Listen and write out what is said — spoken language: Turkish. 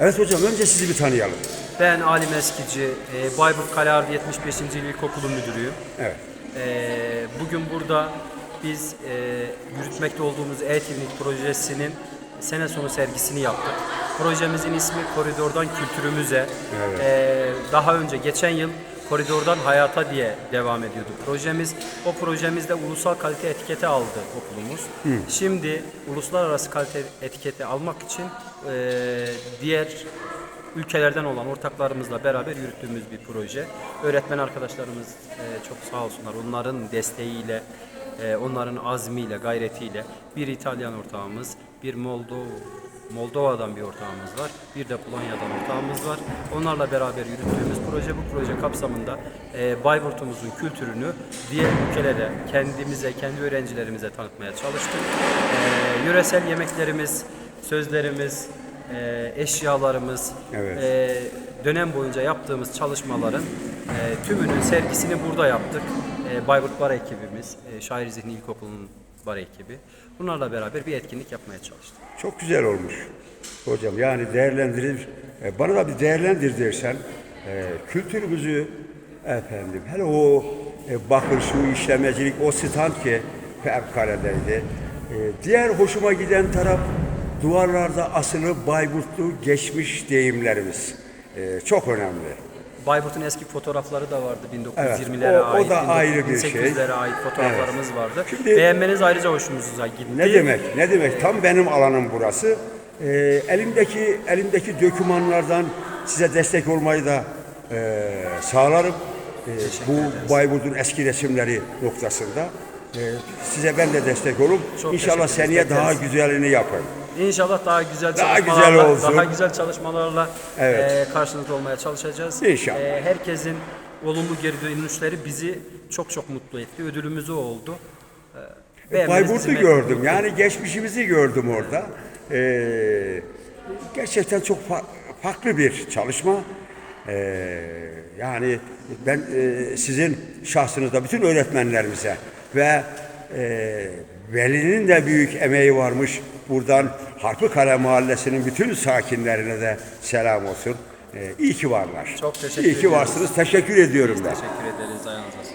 Evet hocam önce sizi bir tanıyalım. Ben Alim Eskici, e, Bayburt Kaleardı 75. İl İlkokulu Müdürüyüm. Evet. E, Bugün burada biz e, yürütmekte olduğumuz e-Timlik projesinin sene sonu sergisini yaptık. Projemizin ismi Koridordan Kültürümüze. E, Daha önce geçen yıl Koridordan Hayata diye devam ediyordu projemiz. O projemizde ulusal kalite etiketi aldı okulumuz. Şimdi uluslararası kalite etiketi almak için e, diğer ülkelerden olan ortaklarımızla beraber yürüttüğümüz bir proje. Öğretmen arkadaşlarımız e, çok sağ olsunlar. Onların desteğiyle, e, onların azmiyle, gayretiyle bir İtalyan ortağımız, bir Moldova Moldova'dan bir ortağımız var. Bir de Polonya'dan ortağımız var. Onlarla beraber yürüttüğümüz proje bu proje kapsamında e, Bayburt'umuzun kültürünü diğer ülkelere, kendimize, kendi öğrencilerimize tanıtmaya çalıştık. E, yöresel yemeklerimiz, sözlerimiz, e, eşyalarımız, Evet. e, dönem boyunca yaptığımız çalışmaların e, tümünün sergisini burada yaptık. E, Bayburt Bar ekibimiz, e, Şair Zihni İlkokulu'nun bar ekibi. Bunlarla beraber bir etkinlik yapmaya çalıştık. Çok güzel olmuş hocam. Yani değerlendirir. e, Bana da bir değerlendir dersen e, kültürümüzü efendim hele o e, bakır şu işlemecilik o stand ki fevkaladeydi. E, diğer hoşuma giden taraf duvarlarda asılı Bayburtlu geçmiş deyimlerimiz. E, çok önemli. Bayburt'un eski fotoğrafları da vardı Evet, 1920'lere o- o ait, da ayrı bir şey. 1800'lere ait fotoğraflarımız vardı. Şimdi- Beğenmeniz ayrıca hoşumuza gitti. Ne demek? Ne demek? Tam benim alanım burası. Ee, elimdeki elimdeki dokümanlardan size destek olmayı da e, sağlarım. Ee, bu Bayburt'un eski resimleri noktasında. Ee, size ben de destek olurum. Çok İnşallah seneye daha güzelini yapın. İnşallah daha güzel Daha çalışmalarla, güzel olsun. daha güzel çalışmalarla Evet. e, karşınızda olmaya çalışacağız. İnşallah. E, herkesin olumlu geri dönüşleri bizi çok çok mutlu etti. Ödülümüz o oldu. E, beğenmeniz Bayburt'u bizi gördüm. mutlu Yani geçmişimizi gördüm orada. Ee, gerçekten çok fa- farklı bir çalışma. Ee, yani ben e, sizin şahsınızda bütün öğretmenlerimize ve e, Veli'nin de büyük emeği varmış. Buradan Harpıkale Mahallesi'nin bütün sakinlerine de selam olsun. Ee, iyi ki varlar. Çok teşekkür İyi ki ediyoruz. varsınız. Teşekkür ediyorum ben. Teşekkür ederiz. Ayağınıza sağlık.